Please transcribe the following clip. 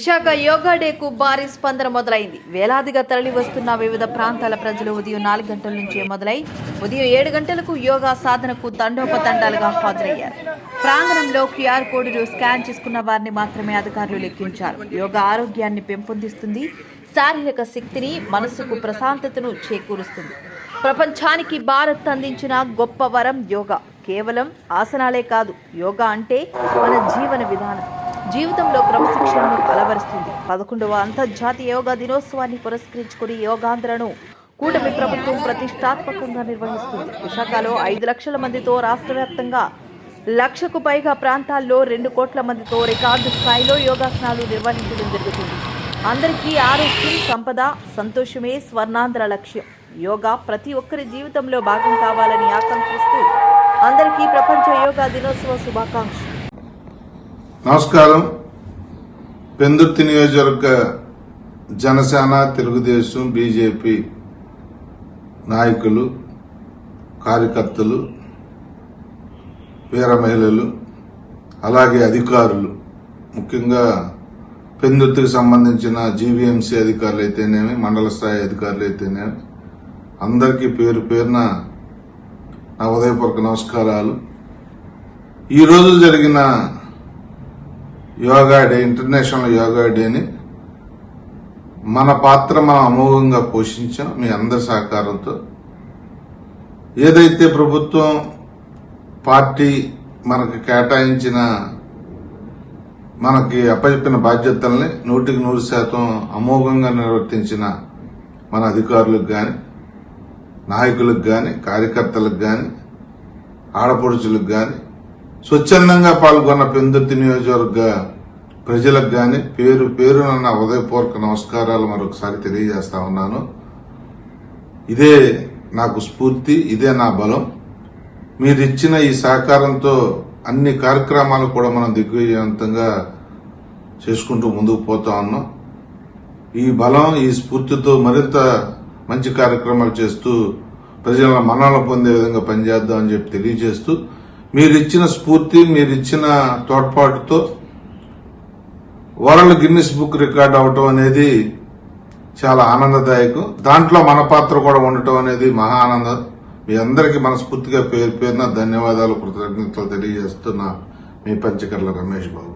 విశాఖ యోగా డేకు భారీ స్పందన మొదలైంది. వేలాదిగా తరలి వస్తున్న వివిధ ప్రాంతాల ప్రజలు ఉదయం నాలుగు గంటల నుంచే మొదలై ఉదయం ఏడు గంటలకు యోగా సాధనకు తండోపతండాలుగా హాజరయ్యారు. ప్రాంగణంలో క్యూఆర్ కోడ్ను స్కాన్ చేసుకున్న వారిని మాత్రమే అధికారులు లెక్కించారు. యోగా ఆరోగ్యాన్ని పెంపొందిస్తుంది శారీరక శక్తిని మనసుకు ప్రశాంతతను చేకూరుస్తుంది. ప్రపంచానికి భారత్ అందించిన గొప్ప వరం యోగా. కేవలం ఆసనాలే కాదు యోగా అంటే మన జీవన విధానం. జీవితంలో క్రమశిక్షణను అలవరుస్తుంది పదకొండవ అంతర్జాతీయ యోగా దినోత్సవాన్ని పురస్కరించుకుని యోగాంధ్రను కూటమి ప్రభుత్వం ప్రతిష్టాత్మకంగా నిర్వహిస్తుంది. విశాఖలో ఐదు లక్షల మందితో రాష్ట్ర వ్యాప్తంగా లక్షకు పైగా ప్రాంతాల్లో రెండు కోట్ల మందితో రికార్డు స్థాయిలో యోగాసనాలు నిర్వహించడం జరుగుతుంది. అందరికీ ఆరోగ్యం సంపద సంతోషమే స్వర్ణాంధ్ర లక్ష్యం. యోగా ప్రతి ఒక్కరి జీవితంలో భాగం కావాలని ఆకాంక్షిస్తూ అందరికీ ప్రపంచ యోగా దినోత్సవ శుభాకాంక్షలు. నమస్కారం. పెందుర్తి నియోజకవర్గ జనసేన తెలుగుదేశం బీజేపీ నాయకులు కార్యకర్తలు వీర మహిళలు అలాగే అధికారులు ముఖ్యంగా పెందుర్తికి సంబంధించిన జీవీఎంసీ అధికారులు అయితేనేమి మండల స్థాయి అధికారులు అయితేనేమి అందరికీ పేరు పేరున నా ఉదయపూర్వక నమస్కారాలు. ఈ రోజు జరిగిన యోగా డే ఇంటర్నేషనల్ యోగా డేని మన పాత్ర మనం అమోఘంగా పోషించాం మీ అందరి సహకారంతో. ఏదైతే ప్రభుత్వం పార్టీ మనకి కేటాయించిన మనకి అప్పచెప్పిన బాధ్యతల్ని నూటికి నూరు శాతం అమోఘంగా నిర్వర్తించిన మన అధికారులకు కానీ నాయకులకు కానీ కార్యకర్తలకు కానీ ఆడపడుచులకు కానీ స్వచ్ఛందంగా పాల్గొన్న పెందుర్తి నియోజకవర్గ ప్రజలకు కానీ పేరు పేరున నా ఉదయపూర్వక నమస్కారాలు మరొకసారి తెలియజేస్తా ఉన్నాను. ఇదే నాకు స్ఫూర్తి ఇదే నా బలం. మీరు ఇచ్చిన ఈ సహకారంతో అన్ని కార్యక్రమాలు కూడా మనం దిగ్విజయవంతంగా చేసుకుంటూ ముందుకు పోతా ఉన్నాం. ఈ బలం ఈ స్ఫూర్తితో మరింత మంచి కార్యక్రమాలు చేస్తూ ప్రజల మనాలు పొందే విధంగా పనిచేద్దాం అని చెప్పి తెలియజేస్తూ మీరిచ్చిన స్ఫూర్తి మీరిచ్చిన తోడ్పాటుతో వరల్డ్ గిన్నిస్ బుక్ రికార్డ్ అవటం అనేది చాలా ఆనందదాయకం. దాంట్లో మన పాత్ర కూడా ఉండటం అనేది మహా ఆనందం. మీ అందరికీ మనస్ఫూర్తిగా పేరు పేరున ధన్యవాదాలు కృతజ్ఞతలు తెలియజేస్తున్న మీ పంచకర్ల రమేష్ బాబు.